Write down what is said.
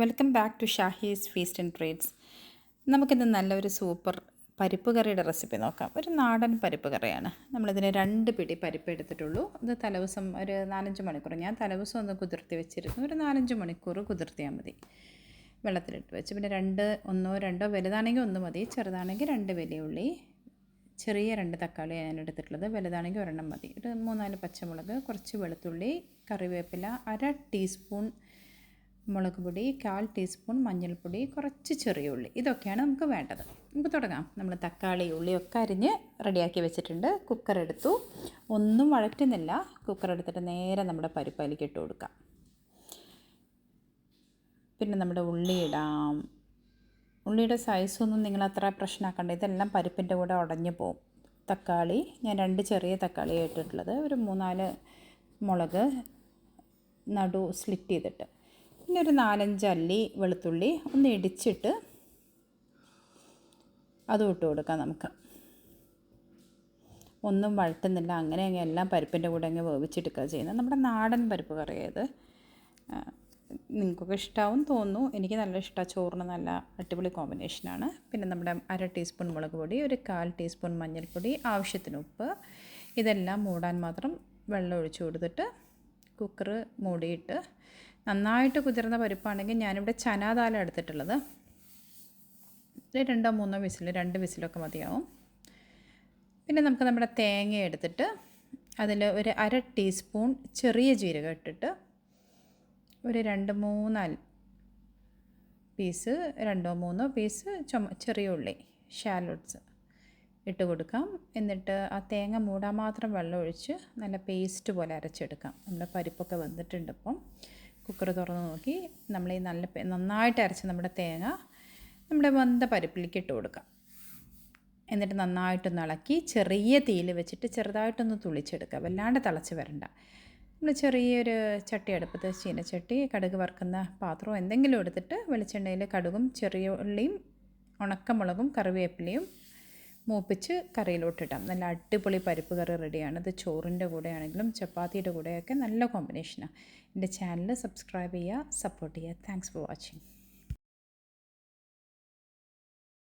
Welcome back to Shahi's feast and treats നമുക്കിന്ന് നല്ലൊരു super പരിപ്പ് കറിയുടെ റെസിപ്പി നോക്കാം. ഒരു നാടൻ പരിപ്പ് കറിയാണ് നമ്മളിതിന് രണ്ട് പിടി പരിപ്പ് എടുത്തിട്ടുള്ളൂ. ഇത് തലേദിവസം ഒരു നാലഞ്ച് മണിക്കൂർ. ഞാൻ തലേദിവസം ഒന്ന് കുതിർത്തി വെച്ചിരുന്നു. ഒരു നാലഞ്ച് മണിക്കൂർ കുതിർത്തിയാൽ മതി. വെള്ളത്തിലിട്ട് വെച്ച്. പിന്നെ രണ്ട് ഒന്നോ രണ്ടോ വലുതാണെങ്കിൽ ഒന്ന് മതി. ചെറുതാണെങ്കിൽ രണ്ട് വലിയ ഉള്ളി. ചെറിയ രണ്ട് തക്കാളി ഞാൻ എടുത്തിട്ടുള്ളത്. വലുതാണെങ്കിൽ ഒരെണ്ണം മതി. ഒരു മൂന്നാൽ പച്ചമുളക് കുറച്ച് വെളുത്തുള്ളി കറിവേപ്പില അര ടീസ്പൂൺ മുളക് പൊടി കാൽ ടീസ്പൂൺ മഞ്ഞൾപ്പൊടി കുറച്ച് ചെറിയ ഉള്ളി. ഇതൊക്കെയാണ് നമുക്ക് വേണ്ടത്. നമുക്ക് തുടങ്ങാം. നമ്മൾ തക്കാളി ഉള്ളിയൊക്കെ അരിഞ്ഞ് റെഡിയാക്കി വെച്ചിട്ടുണ്ട്. കുക്കർ എടുത്തു. ഒന്നും വഴറ്റുന്നില്ല. കുക്കർ എടുത്തിട്ട് നേരെ നമ്മുടെ പരിപ്പയിലേക്ക് ഇട്ട് കൊടുക്കാം. പിന്നെ നമ്മുടെ ഉള്ളി ഇടാം. ഉള്ളിയുടെ സൈസൊന്നും നിങ്ങൾ അത്ര പ്രശ്നമാക്കണ്ട. ഇതെല്ലാം പരിപ്പിന്റെ കൂടെ ഉടഞ്ഞു പോകും തക്കാളി ഞാൻ രണ്ട് ചെറിയ തക്കാളി ഇട്ടിട്ടുള്ളത്. ഒരു മൂന്നാൽ മുളക് നടു സ്ലിറ്റ് ചെയ്തിട്ട്. പിന്നെ ഒരു നാലഞ്ച് അല്ലി വെളുത്തുള്ളി ഒന്ന് ഇടിച്ചിട്ട് അതും ഇട്ട് കൊടുക്കാം നമുക്ക്. ഒന്നും വഴട്ടുന്നില്ല അങ്ങനെ അങ്ങ് എല്ലാം പരിപ്പിന്റെ കൂടെ അങ്ങ് വേവിച്ചെടുക്കുക ചെയ്യുന്നത്. നമ്മുടെ നാടൻ പരിപ്പ് കറിയത് നിങ്ങൾക്കൊക്കെ ഇഷ്ടമാവും തോന്നുന്നു. എനിക്ക് നല്ല ഇഷ്ടമാണ് ചോറിന് നല്ല അടിപൊളി കോമ്പിനേഷനാണ് പിന്നെ നമ്മുടെ അര ടീസ്പൂൺ മുളക് പൊടി ഒരു കാൽ ടീസ്പൂൺ മഞ്ഞൾപ്പൊടി ആവശ്യത്തിന് ഉപ്പ്. ഇതെല്ലാം മൂടാൻ മാത്രം വെള്ളം ഒഴിച്ചു കൊടുത്തിട്ട് കുക്കർ മൂടിയിട്ട് നന്നായിട്ട് കുതിർന്ന പരിപ്പാണെങ്കിൽ ഞാനിവിടെ ചനാദാല എടുത്തിട്ടുള്ളത്. രണ്ടോ മൂന്നോ വിസിൽ രണ്ട് വിസിലൊക്കെ മതിയാവും. പിന്നെ നമുക്ക് നമ്മുടെ തേങ്ങ എടുത്തിട്ട് അതിൽ ഒരു അര ടീസ്പൂൺ ചെറിയ ജീരകം ഇട്ടിട്ട് ഒരു രണ്ട് മൂന്നാൽ പീസ് രണ്ടോ മൂന്നോ പീസ് ചുമ ചെറിയ ഉള്ളി ഷാലോട്ട്സ് ഇട്ട് കൊടുക്കാം. എന്നിട്ട് ആ തേങ്ങ മൂടാൻ മാത്രം വെള്ളം ഒഴിച്ച് നല്ല പേസ്റ്റ് പോലെ അരച്ചെടുക്കാം. നമ്മുടെ പരിപ്പൊക്കെ വന്നിട്ടുണ്ട് ഇപ്പം. കുക്കർ തുറന്ന് നോക്കി. നമ്മൾ ഈ നല്ല നന്നായിട്ട് അരച്ച് നമ്മുടെ തേങ്ങ നമ്മുടെ മന്ത പരിപ്പിലേക്ക് ഇട്ട് കൊടുക്കാം. എന്നിട്ട് നന്നായിട്ടൊന്ന് ഇളക്കി ചെറിയ തീയിൽ വെച്ചിട്ട് ചെറുതായിട്ടൊന്ന് തുളിച്ചെടുക്കുക. വല്ലാണ്ട് തിളച്ച് വരണ്ട. നമ്മൾ ചെറിയൊരു ചട്ടി അടുപ്പത്ത് ചീനച്ചട്ടി കടുക് വറുക്കുന്ന പാത്രവും എന്തെങ്കിലും എടുത്തിട്ട് വെളിച്ചെണ്ണയിൽ കടുകും ചെറിയ ഉള്ളിയും ഉണക്കമുളകും കറിവേപ്പിലയും മൂപ്പിച്ച് കറിയിലോട്ടിടാം. നല്ല അടിപൊളി പരിപ്പ് കറി റെഡിയാണ്. ഇത് ചോറിന്റെ കൂടെയാണെങ്കിലും ചപ്പാത്തിയുടെ കൂടെയൊക്കെ നല്ല കോമ്പിനേഷനാണ് എന്റെ ചാനൽ സബ്സ്ക്രൈബ് ചെയ്യുക സപ്പോർട്ട് ചെയ്യുക. Thanks for watching